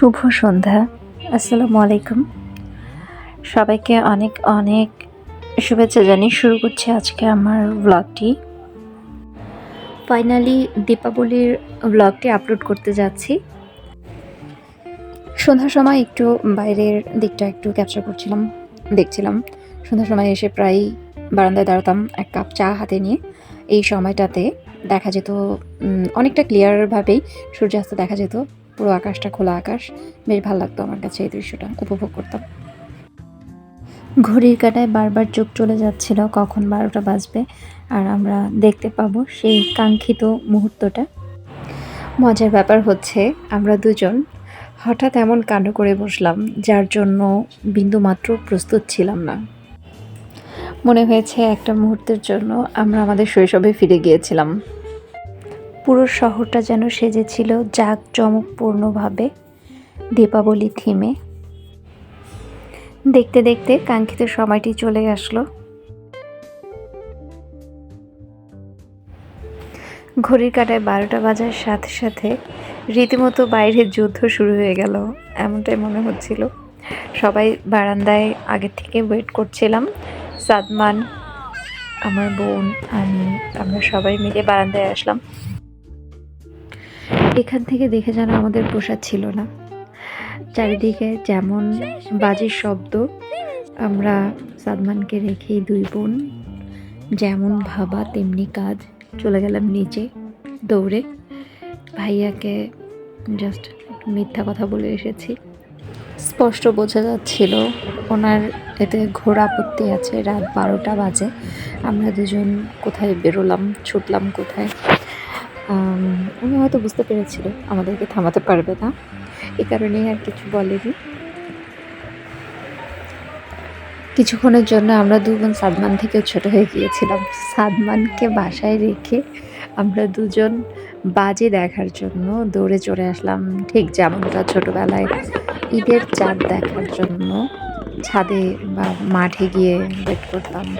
শুভ সন্ধ্যা। আসসালামু আলাইকুম। সবাইকে অনেক অনেক শুভেচ্ছা জানিয়ে শুরু করছি আজকে আমার ব্লগটি ফাইনালি দীপাবলির ব্লগটি আপলোড করতে যাচ্ছি। সন্ধ্যার সময় একটু বাইরের দিকটা একটু ক্যাপচার করছিলাম, দেখছিলাম। সন্ধ্যার সময় এসে প্রায় বারান্দায় দাঁড়াতাম, এক কাপ চা হাতে নিয়ে। এই সময়টাতে দেখা যেত অনেকটা ক্লিয়ারভাবেই সূর্যাস্ত দেখা যেত। পুরো আকাশটা খোলা আকাশ। বেশ ভালো লাগতো আমার কাছে এই দৃশ্যটা, উপভোগ করতাম। ঘড়ির কাটায় বারবার চোখ চলে যাচ্ছিল কখন বারোটা বাজবে, আর আমরা দেখতে পাবো সেই কাঙ্ক্ষিত মুহূর্তটা। মজার ব্যাপার হচ্ছে, আমরা দুজন হঠাৎ এমন কাণ্ড করে বসলাম, যার জন্য বিন্দুমাত্র প্রস্তুত ছিলাম না। মনে হয়েছে একটা মুহূর্তের জন্য আমরা আমাদের শৈশবে ফিরে গিয়েছিলাম। পুরো শহরটা যেন সেজেছিল জাঁকজমকপূর্ণভাবে দীপাবলি থিমে। দেখতে দেখতে কাঙ্ক্ষিত সময়টি চলে আসলো। ঘড়ির কাটায় বারোটা বাজার সাথে সাথে রীতিমতো বাইরের যুদ্ধ শুরু হয়ে গেল, এমনটাই মনে হচ্ছিল। সবাই বারান্দায় আগের থেকে ওয়েট করছিলাম। সাদমান, আমার বোন, আমি, আমরা সবাই মিলে বারান্দায় আসলাম। এখান থেকে দেখে যেন আমাদের পোষা ছিল না। চারিদিকে যেমন বাজির শব্দ, আমরা সাদমানকে রেখেই দুই বোন যেমন ভাবা তেমনি কাজ চলে গেলাম নিচে দৌড়ে। ভাইয়াকে জাস্ট মিথ্যা কথা বলে এসেছি। স্পষ্ট বোঝা যাচ্ছিল ওনার এতে ঘোর আপত্তি আছে, রাত বারোটা বাজে। আমরা দুজন কোথায় বেরোলাম, ছুটলাম কোথায়? উনি হয়তো বুঝতে পেরেছিল আমাদেরকে থামাতে পারবে না। এ কারণেই আর কিছু বলেনি। কিছুক্ষণের জন্য আমরা দুজন সাদমান থেকে ছোট হয়ে গিয়েছিলাম। সাদমানকে বাসায় রেখে আমরা দুজন বাজে দেখার জন্য দৌড়ে চলে আসলাম। ঠিক যেমনটা ছোটোবেলায় ঈদের চাঁদ দেখার জন্য ছাদে বা মাঠে গিয়ে ওয়েট করতাম।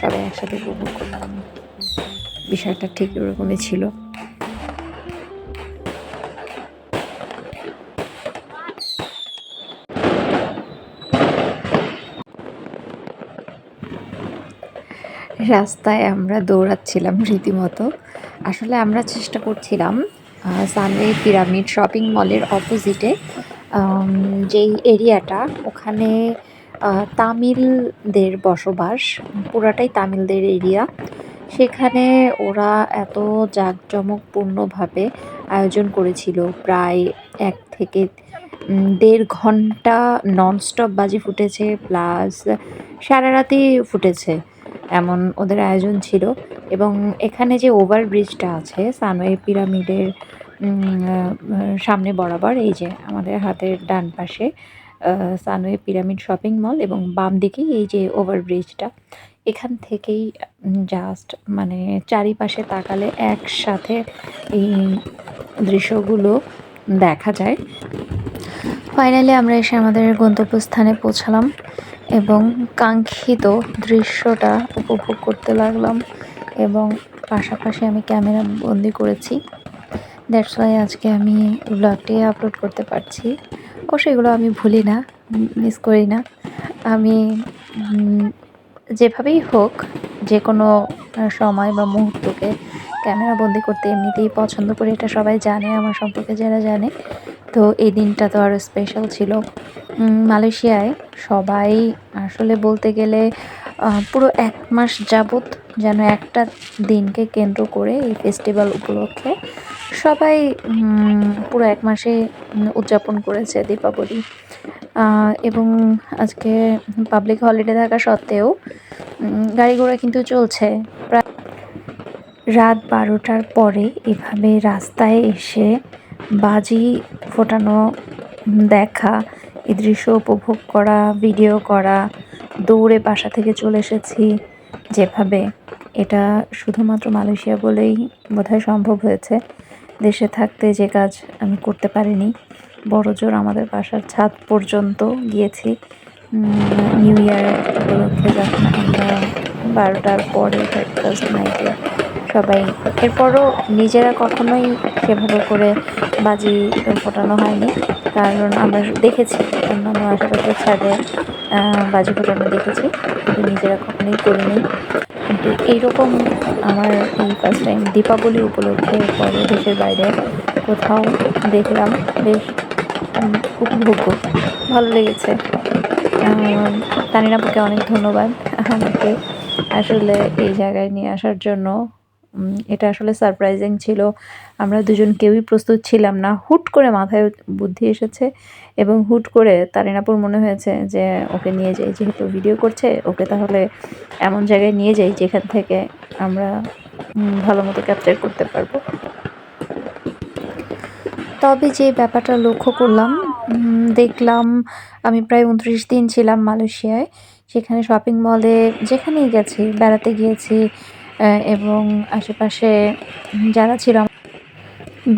সবাই একসাথে উপভোগ করতাম। বিষয়টা ঠিক ওরকমই ছিল। রাস্তায় আমরা দৌড়াচ্ছিলাম রীতিমতো। আসলে আমরা চেষ্টা করছিলাম সানওয়ে পিরামিড শপিং মলের অপোজিটে যেই এরিয়াটা, ওখানে তামিলদের বসবাস, পুরাটাই তামিলদের এরিয়া। সেখানে ওরা এত জাঁকজমকপূর্ণভাবে আয়োজন করেছিল, প্রায় এক থেকে দেড় ঘণ্টা ননস্টপ বাজি ফুটেছে, প্লাস সারা রাতেই ফুটেছে। এমন ওদের আয়োজন ছিল। এবং এখানে যে ওভারব্রিজটা আছে সানওয়ে পিরামিডের সামনে বরাবর, এই যে আমাদের হাতের ডান পাশে সানওয়ে পিরামিড শপিং মল এবং বাম দিকেই এই যে ওভারব্রিজটা এখান থেকেই জাস্ট মানে চারিপাশে তাকালে একসাথে এই দৃশ্যগুলো দেখা যায়। ফাইনালি আমরা এসে আমাদের গন্তব্যস্থানে পৌঁছালাম। এবং কাঙ্ক্ষিত দৃশ্যটা উপভোগ করতে লাগলাম এবং পাশাপাশি আমি ক্যামেরা বন্দি করেছি। দ্যাটস ওয়াই আজকে আমি ব্লগটি আপলোড করতে পারছি। ও সেগুলো আমি ভুলি না মিস করি না। আমি যেভাবেই হোক যে কোনো সময় বা মুহূর্তকে ক্যামেরা বন্দি করতে এমনিতেই পছন্দ করি। এটা সবাই জানে, আমার সম্পর্কে যারা জানে। তো এই দিনটা তো আরও স্পেশাল ছিল। মালয়েশিয়ায় সবাই আসলে বলতে গেলে পুরো এক মাস যাবত যেন একটা দিনকে কেন্দ্র করে এই ফেস্টিভ্যাল উপলক্ষে সবাই পুরো এক মাসে উদযাপন করেছে দীপাবলি। এবং আজকে পাবলিক হলিডে থাকা সত্ত্বেও গাড়ি ঘোড়া কিন্তু চলছে। প্রায় রাত বারোটার পরে এভাবে রাস্তায় এসে বাজি ফোটানো, দেখা, এই দৃশ্য উপভোগ করা ভিডিও করা, দৌড়ে বাসা থেকে চলে এসেছি যেভাবে। এটা শুধুমাত্র মালয়েশিয়া বলেই বোধহয় সম্ভব হয়েছে। দেশে থাকতে যে কাজ আমি করতে পারিনি। বড় জোর আমাদের বাসার ছাদ পর্যন্ত গিয়েছি। নিউ ইয়ার উপলক্ষে যখন আমরা বারোটার পরে থার্টি ফার্স্ট নাইটে সবাই। এরপরও নিজেরা কখনোই সেভাবে করে বাজি ফোটানো হয়নি। কারণ আমরা দেখেছি অন্যান্য আশেপাশের ছাদে বাজি ফোটানো দেখেছি। কিন্তু নিজেরা কখনোই করিনি। কিন্তু এইরকম আমার এই ফার্স্ট টাইম দীপাবলি উপলক্ষে পরে দেশের বাইরে কোথাও দেখলাম বেশ উপভোগ্য। ভালো লেগেছে। আহ, তানিনাপুকে অনেক ধন্যবাদ আমাকে আসলে এই জায়গায় নিয়ে আসার জন্য। এটা আসলে সারপ্রাইজিং ছিল। আমরা দুজন কেউই প্রস্তুত ছিলাম না। হুট করে মাথায় বুদ্ধি এসেছে এবং হুট করে তারিনাপুর মনে হয়েছে যে ওকে নিয়ে যাই। যেহেতু ভিডিও করছে, ওকে তাহলে এমন জায়গায় নিয়ে যাই যেখান থেকে আমরা ভালো মতো ক্যাপচার করতে পারব। তবে যে ব্যাপারটা লক্ষ্য করলাম দেখলাম আমি প্রায় উনত্রিশ দিন ছিলাম মালয়েশিয়ায়। সেখানে শপিং মলে যেখানেই গেছি, বেড়াতে গিয়েছি এবং আশেপাশে যারা ছিল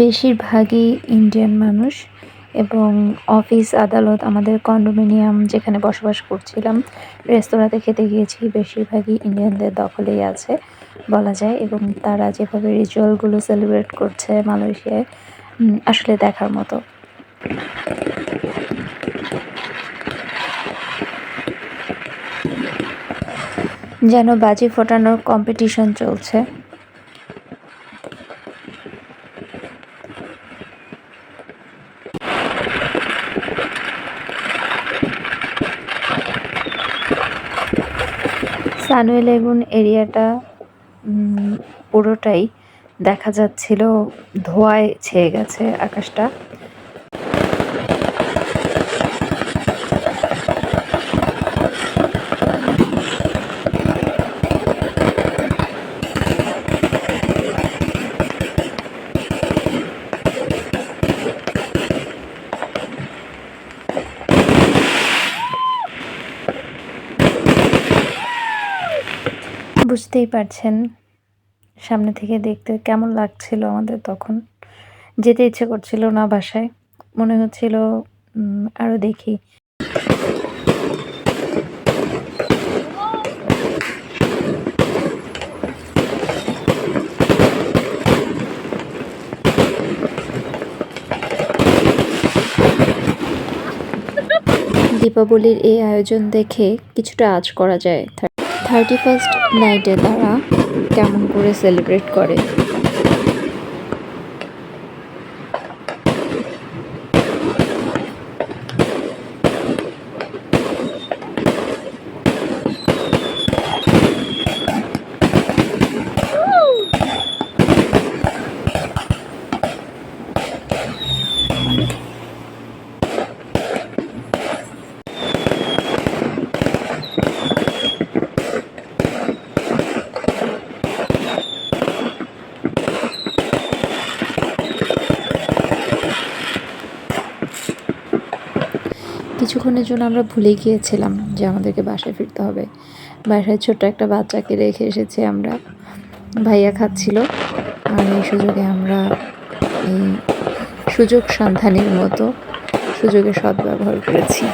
বেশিরভাগই ইন্ডিয়ান মানুষ এবং অফিস আদালত, আমাদের কন্ডোমিনিয়াম যেখানে বসবাস করছিলাম রেস্তোরাঁতে খেতে গিয়েছি, বেশিরভাগই ইন্ডিয়ানদের দখলেই আছে বলা যায় এবং তারা যেভাবে রিচুয়ালগুলো সেলিব্রেট করছে মালয়েশিয়ায় আসলে দেখার মতো। যেন বাজি ফোটানোর কম্পিটিশন চলছে। সানুয়েল লেগুন এরিয়াটা পুরোটাই দেখা যাচ্ছিল ধোঁয়ায় ছেয়ে গেছে আকাশটা। বুঝতেই পারছেন সামনে থেকে দেখতে কেমন লাগছিল আমাদের তখন। যেতে ইচ্ছে করছিল না বাসায়। মনে হচ্ছিল উম, আরও দেখি। দীপাবলির এই আয়োজন দেখে কিছুটা আজ করা যায়। থার্টি ফার্স্ট নাইটে তারা কেমন করে সেলিব্রেট করে? কিছুক্ষণের জন্য আমরা ভুলে গিয়েছিলাম যে আমাদেরকে বাসায় ফিরতে হবে। বাসায় ছোট্ট একটা বাচ্চাকে রেখে এসেছি আমরা। ভাইয়া খাচ্ছিল। আর এই সুযোগে আমরা এই সুযোগ সন্ধানের মতো সুযোগে সদ্ব্যবহার করেছি।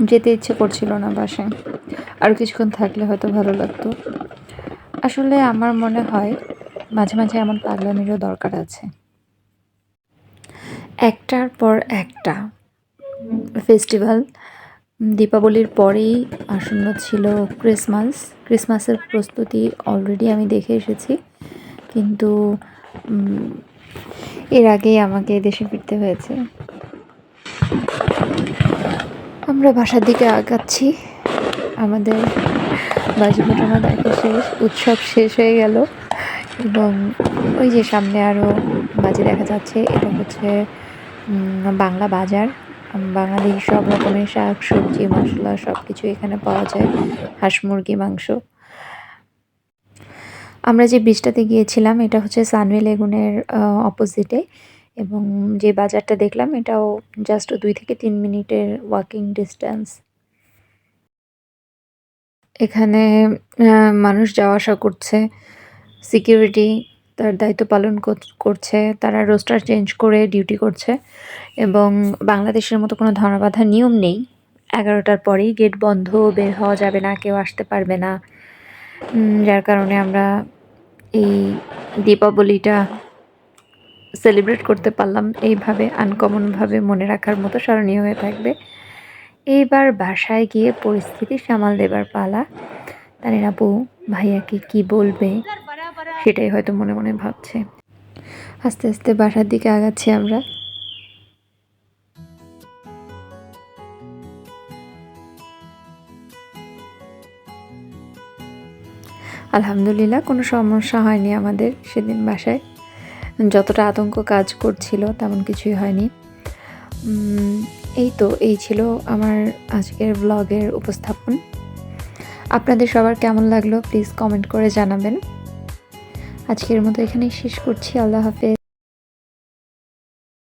যেতে ইচ্ছে করছিল না বাসায়। আর কিছুক্ষণ থাকলে হয়তো ভালো লাগতো। আসলে আমার মনে হয় মাঝে মাঝে এমন পাগলামিরও দরকার আছে। একটার পর একটা। ফেস্টিভ্যাল দীপাবলির পরেই আসন্ন ছিল ক্রিসমাস। ক্রিসমাসের প্রস্তুতি অলরেডি আমি দেখে এসেছি। কিন্তু এর আগেই আমাকে দেশে ফিরতে হয়েছে। আমরা বাসার দিকে আগাচ্ছি। আমাদের বাজি ফোটানো দেখা শেষ উৎসব শেষ হয়ে গেল। এবং ওই যে সামনে আরও বাজি দেখা যাচ্ছে এটা হচ্ছে বাংলা বাজার। উম, বাঙালির সব রকমের শাক সবজি মশলা সব কিছু এখানে পাওয়া যায় হাঁস মুরগি মাংস। আমরা যে বীজটাতে গিয়েছিলাম এটা হচ্ছে সানওয়ে লেগুনের অপোজিটে এবং যে বাজারটা দেখলাম, এটাও জাস্ট দুই থেকে তিন মিনিটের ওয়াকিং ডিস্টেন্স এখানে মানুষ যাওয়া আসা করছে। সিকিউরিটি তার দায়িত্ব পালন করছে। তারা রোস্টার চেঞ্জ করে ডিউটি করছে এবং বাংলাদেশের মতো কোনো ধরাবাধা নিয়ম নেই। এগারোটার পরেই গেট বন্ধ, বের হওয়া যাবে না, কেউ আসতে পারবে না। যার কারণে আমরা এই দীপাবলিটা সেলিব্রেট করতে পারলাম এইভাবে আনকমনভাবে মনে রাখার মতো স্মরণীয় হয়ে থাকবে। এইবার বাসায় গিয়ে পরিস্থিতি সামাল দেবার পালা। তাদের আপু, ভাইয়াকে কি বলবে সেটাই হয়তো মনে মনে ভাবছে। আস্তে আস্তে বাসার দিকে আগাচ্ছি আমরা। আলহামদুলিল্লাহ, কোনো সমস্যা হয়নি আমাদের সেদিন বাসায়। যতটা আতঙ্ক কাজ করছিল, তেমন কিছুই হয়নি। এই তো, এই ছিল আমার আজকের ব্লগের উপস্থাপন। আপনাদের সবার কেমন লাগল প্লিজ কমেন্ট করে জানাবেন। আজকের মতো এখানেই শেষ করছি, আল্লাহ হাফেজ।